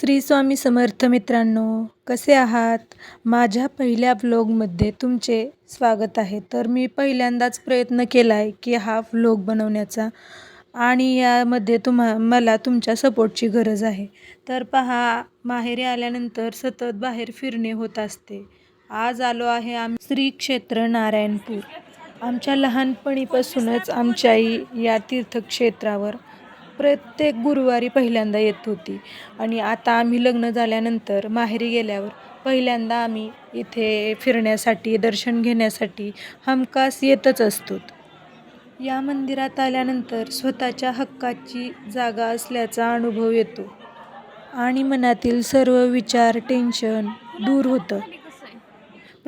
श्री स्वामी समर्थ मित्रांनो कसे आहात? माझ्या पहिल्या व्लॉगमध्ये तुमचे स्वागत आहे. तर मी पहिल्यांदाच प्रयत्न केला आहे की हा व्लॉग बनवण्याचा आणि यामध्ये तुम्हा मला तुमच्या सपोर्टची गरज आहे. तर पहा माहेरी आल्यानंतर सतत बाहेर फिरणे होत असते. आज आलो आहे आम्ही श्री क्षेत्र नारायणपूर. आमच्या लहानपणीपासूनच आमच्या आई या तीर्थक्षेत्रावर प्रत्येक गुरुवारी पहिल्यांदा येत होती. आणि आता आम्ही लग्न झाल्यानंतर माहेरी गेल्यावर पहिल्यांदा आम्ही इथे फिरण्यासाठी दर्शन घेण्यासाठी हमखास येतच असतो. या मंदिरात आल्यानंतर स्वतःच्या हक्काची जागा असल्याचा अनुभव येतो. आणि मनातील सर्व विचार टेन्शन दूर होतं.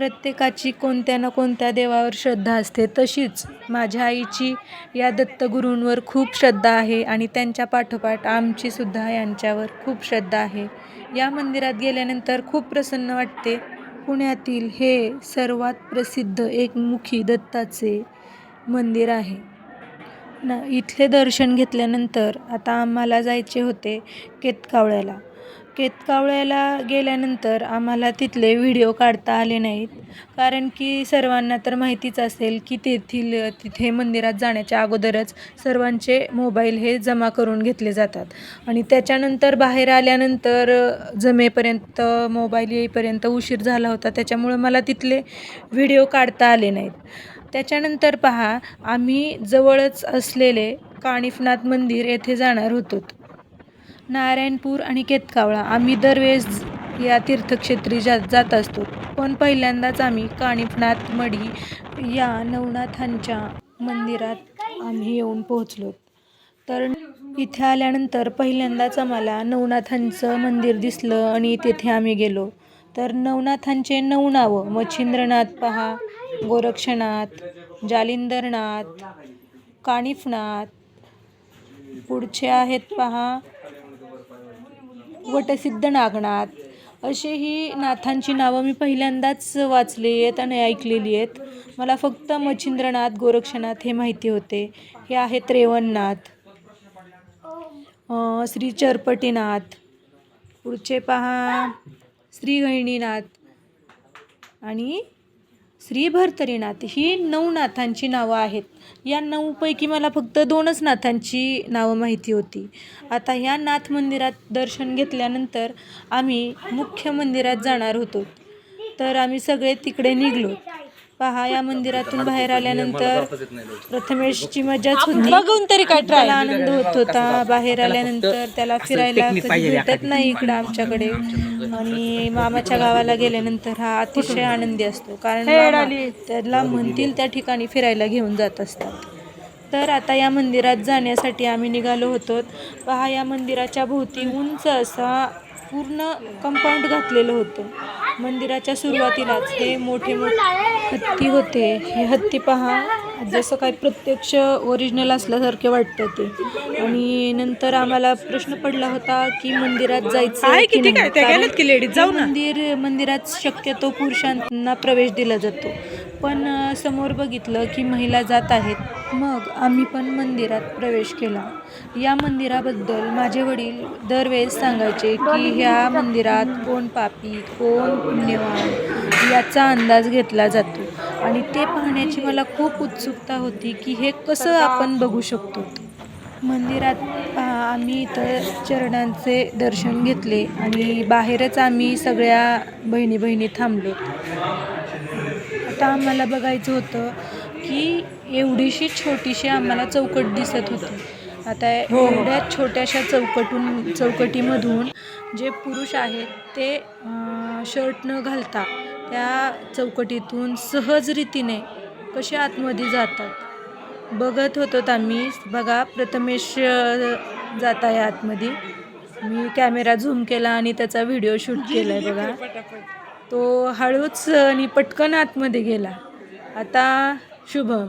प्रत्येकाची कोणत्या ना कोणत्या देवावर श्रद्धा असते तशीच माझ्या आईची या दत्तगुरूंवर खूप श्रद्धा आहे आणि त्यांच्या पाठोपाठ आमचीसुद्धा यांच्यावर खूप श्रद्धा आहे. या मंदिरात गेल्यानंतर खूप प्रसन्न वाटते. पुण्यातील हे सर्वात प्रसिद्ध एकमुखी दत्ताचे मंदिर आहे. ना इथले दर्शन घेतल्यानंतर आता आम्हाला जायचे होते केतकावळ्याला. केतकावळ्याला गेल्यानंतर आम्हाला तिथले व्हिडिओ काढता आले नाहीत. कारण की सर्वांना तर माहितीच असेल की तेथील तिथे मंदिरात जाण्याच्या अगोदरच सर्वांचे मोबाईल हे जमा करून घेतले जातात. आणि त्याच्यानंतर बाहेर आल्यानंतर जमेपर्यंत मोबाईल येईपर्यंत उशीर झाला होता. त्याच्यामुळं मला तिथले व्हिडिओ काढता आले नाहीत. त्याच्यानंतर पहा आम्ही जवळच असलेले काणिफनाथ मंदिर येथे जाणार होतो नारायणपूर आणि केतकावळा. आम्ही दरवेळेस या तीर्थक्षेत्री जात जात असतो. पण पहिल्यांदाच आम्ही कानिफनाथ मढी या नवनाथांच्या मंदिरात आम्ही येऊन पोहोचलो. तर इथे आल्यानंतर पहिल्यांदाच आम्हाला नवनाथांचं मंदिर दिसलं आणि तेथे आम्ही गेलो. तर नवनाथांचे नऊ नावं मच्छिंद्रनाथ पहा गोरक्षनाथ जालिंदरनाथ कानिफनाथ पुढचे आहेत पहा वटसिद्ध नागनाथ. असे ही नाथांची नावं मी पहिल्यांदाच वाचली आहेत आणि ऐकलेली आहेत. मला फक्त मच्छिंद्रनाथ गोरक्षनाथ हे माहिती होते. हे आहेत रेवणनाथ. श्री चरपटीनाथ. पुढचे पहा. श्री गहिणीनाथ आणि श्रीभर्तरीनाथ ही नऊ नाथांची नावं आहेत. या नऊपैकी मला फक्त दोनच नाथांची नावं माहिती होती. आता ह्या नाथ मंदिरात दर्शन घेतल्यानंतर आम्ही मुख्य मंदिरात जाणार होतो. तर आम्ही सगळे तिकडे निघलो. पहा या मंदिरातून बाहेर आल्यानंतर प्रथमेशची मजाच होती बघून तरी काय त्याला आनंद होत होता. बाहेर आल्यानंतर त्याला फिरायला कधी भेटत नाही इकडं आमच्याकडे. आणि मामाच्या गावाला गेल्यानंतर हा अतिशय आनंदी असतो. कारण त्याला म्हणतील त्या ठिकाणी फिरायला घेऊन जात असतात. तर आता या मंदिरात जाण्यासाठी आम्ही निघालो होतो. पहा या मंदिराच्या भोवती उंच असा पूर्ण कंपाऊंड घातलेलं होतं. मंदिराच्या सुरुवातीलाच हे मोठे मोठे हत्ती होते. हे हत्ती पहा. जसं काय प्रत्यक्ष ओरिजिनल असल्यासारखे वाटतं ते. आणि नंतर आम्हाला प्रश्न पडला होता की मंदिरात जायचं की नाही. कारण मंदिर मंदिरात शक्यतो पुरुषांना प्रवेश दिला जातो. पण अ, समोर बघितलं की महिला जात आहेत. मग आम्ही पण मंदिरात प्रवेश केला. या मंदिराबद्दल माझे वडील दरवेळेस सांगायचे की ह्या मंदिरात कोण पापी कोण पुण्यवान याचा अंदाज घेतला जातो. आणि ते पाहण्याची मला खूप उत्सुकता होती की हे कसं आपण बघू शकतो. मंदिरात आम्ही इथं चरणांचे दर्शन घेतले आणि बाहेरच आम्ही सगळ्या बहिणी बहिणी थांबलो. आता आम्हाला बघायचं होतं की एवढीशी छोटीशी आम्हाला चौकट दिसत होती. आता एवढ्या छोट्याशा चौकटून चौकटीमधून जे पुरुष आहेत ते शर्ट न घालता त्या चौकटीतून सहज रीतीने कसे आतमध्ये जातात. बघत होतो आम्ही. बघा प्रथमेश जात आहे आतमध्ये. मी कॅमेरा झूम केला आणि त्याचा व्हिडिओ शूट केला आहे बघा. तो हळूच आणि पटकन आतमध्ये गेला. आता शुभम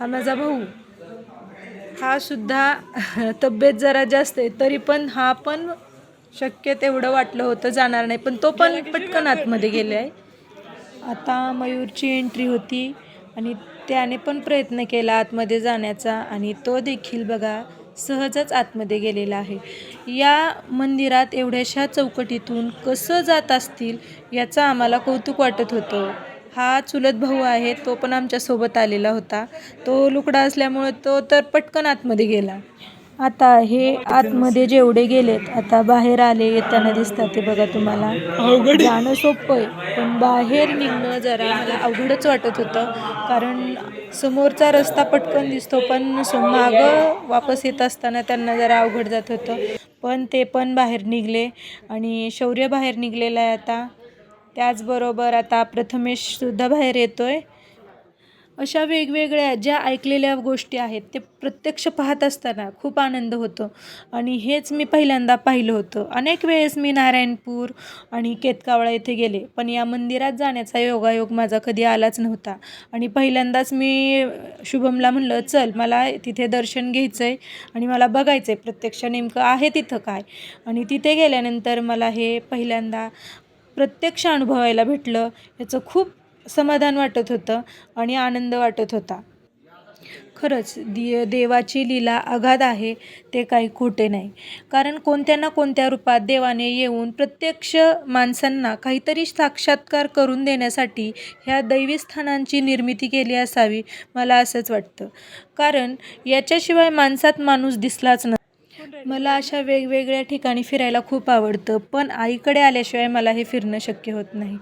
हा माझा भाऊ. हा सुद्धा तब्येत जरा जास्त आहे तरी पण हा पण शक्य तेवढं वाटलं होतं जाणार नाही. पण तो पण पटकन आतमध्ये गेले आहे आता मयूरची एंट्री होती आणि त्याने पण प्रयत्न केला आतमध्ये जाण्याचा आणि तो देखील बघा सहजच आतमध्ये गेलेला आहे. या मंदिरात एवढ्याशा चौकटीतून कसं जात असतील याचं आम्हाला कौतुक वाटत होतं. हा चुलत भाऊ आहे तो पण आमच्यासोबत आलेला होता. तो लुकडा असल्यामुळं तो तर पटकन आतमध्ये गेला. आता हे आतमध्ये जेवढे गेलेत आता बाहेर आले येताना दिसतात ते बघा तुम्हाला. जाणं सोपं आहे पण बाहेर निघणं जरा मला अवघडच वाटत होतं. कारण समोरचा रस्ता पटकन दिसतो पण मागं वापस येत असताना त्यांना जरा अवघड जात होतं. पण ते पण बाहेर निघले आणि शौर्य बाहेर निघलेला आहे आता. त्याचबरोबर आता प्रथमेशसुद्धा बाहेर येतोय. अशा वेगवेगळ्या ज्या ऐकलेल्या गोष्टी आहेत ते प्रत्यक्ष पाहत असताना खूप आनंद होतो. आणि हेच मी पहिल्यांदा पाहिलं होतं. अनेक वेळेस मी नारायणपूर आणि केतकावळा येथे गेले पण या मंदिरात जाण्याचा योगायोग माझा कधी आलाच नव्हता. आणि पहिल्यांदाच मी शुभमला म्हणलं चल मला तिथे दर्शन घ्यायचं आहे आणि मला बघायचं आहे प्रत्यक्ष नेमकं आहे तिथं काय. आणि तिथे गेल्यानंतर मला हे पहिल्यांदा प्रत्यक्ष अनुभवायला भेटलं. याचं खूप समाधान वाटत होतं आणि आनंद वाटत होता. खरंच दि देवाची लीला अगाध आहे ते काही खोटे नाही. कारण कोणत्या ना कोणत्या रूपात देवाने येऊन प्रत्यक्ष माणसांना काहीतरी साक्षात्कार करून देण्यासाठी ह्या दैवी स्थानांची निर्मिती केली असावी मला असंच वाटतं. कारण याच्याशिवाय माणसात माणूस दिसलाच नाही मला अशा वेगवेगळ्या ठिकाणी फिरायला खूप आवडतं पण आईकडे आल्याशिवाय मला हे फिरणं शक्य होत नाही.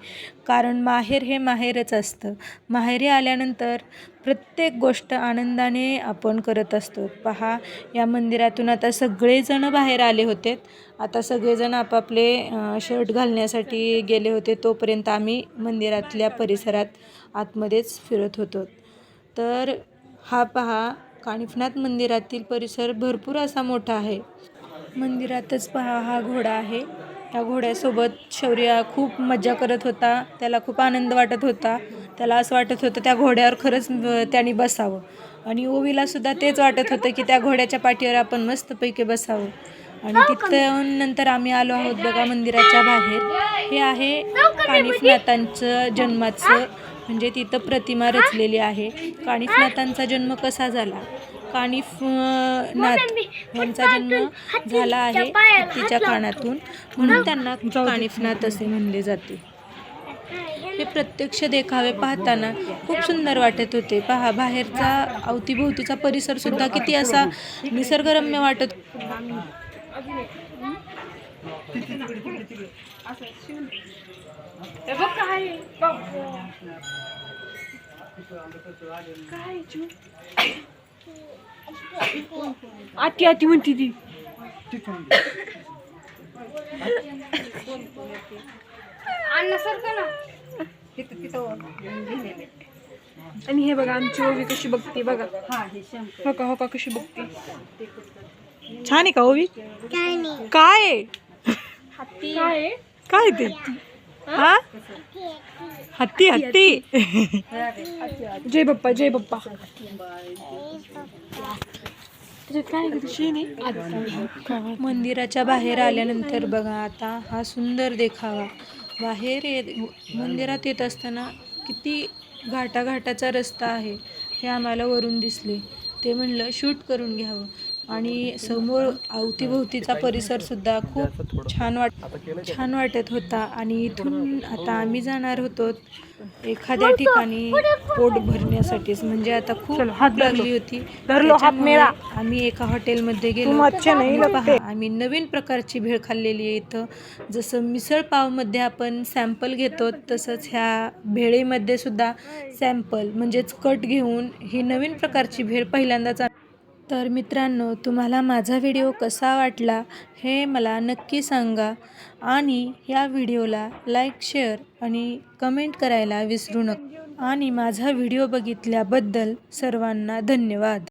कारण माहेर हे माहेरच असतं. माहेरी आल्यानंतर प्रत्येक गोष्ट आनंदाने आपण करत असतो. पहा या मंदिरातून आता सगळेजण बाहेर आले होते. आता सगळेजण आपापले शर्ट घालण्यासाठी गेले होते. तोपर्यंत आम्ही मंदिरातल्या परिसरात आतमध्येच फिरत होतो. तर हा पहा कानिफनाथ मंदिरातील परिसर भरपूर असा मोठा आहे. मंदिरातच पहा हा घोडा आहे. त्या घोड्यासोबत शौर्य खूप मज्जा करत होता. त्याला खूप आनंद वाटत होता. त्याला असं वाटत होतं त्या घोड्यावर खरंच त्याने बसावं. आणि ओवीला सुद्धा तेच वाटत होतं की त्या घोड्याच्या पाठीवर आपण मस्तपैकी बसावं. आणि तिथं नंतर आम्ही आलो आहोत बघा मंदिराच्या बाहेर. हे आहे कानिफनाथांचं जन्माचं म्हणजे तिथं प्रतिमा रचलेली आहे. कानिफनाथांचा जन्म कसा झाला? कानिफ अं, नाथ यांचा जन्म झाला आहे तिच्या कानातून. म्हणून त्यांना कानिफनाथ असे म्हणले जाते. हे प्रत्यक्ष देखावे पाहताना खूप सुंदर वाटत होते. पहा बाहेरचा अवतीभोवतीचा परिसर सुद्धा किती असा निसर्गरम्य वाटत आती आती म्हणती ती. आणि हे बघा आमची ओवी कशी बघते बघा. हो का हो का कशी बघते. छान आहे का ओवी? काय आहे? काय काय ते? हा? हत्ती हत्ती. जय बाप्पा जय बाप्पा. त्याच्यात काय आहे शेण आहे मंदिराच्या बाहेर आल्यानंतर बघा आता हा सुंदर देखावा. बाहेर येत मंदिरात येत असताना किती घाटाघाटाचा रस्ता आहे हे आम्हाला वरून दिसले. ते म्हणलं शूट करून घ्यावं. आणि समोर अवतीभोवतीचा परिसरसुद्धा खूप छान वाट छान वाटत होता. आणि इथून आता आम्ही जाणार होतो एखाद्या ठिकाणी पोट भरण्यासाठीच. म्हणजे आता खूप हात लागली होती. आम्ही एका हॉटेलमध्ये गेलो. पहा, आम्ही नवीन प्रकारची भेळ खाल्लेली आहे इथं. जसं मिसळ पावमध्ये आपण सॅम्पल घेतो तसंच ह्या भेळेमध्ये सुद्धा सॅम्पल म्हणजेच कट घेऊन ही नवीन प्रकारची भेळ पहिल्यांदाच तर मित्रांनो तुम्हाला माझा व्हिडिओ कसा वाटला हे मला नक्की सांगा आणि या व्हिडिओला लाईक शेअर आणि कमेंट करायला विसरू नका. आणि माझा व्हिडिओ बघितल्याबद्दल सर्वांना धन्यवाद.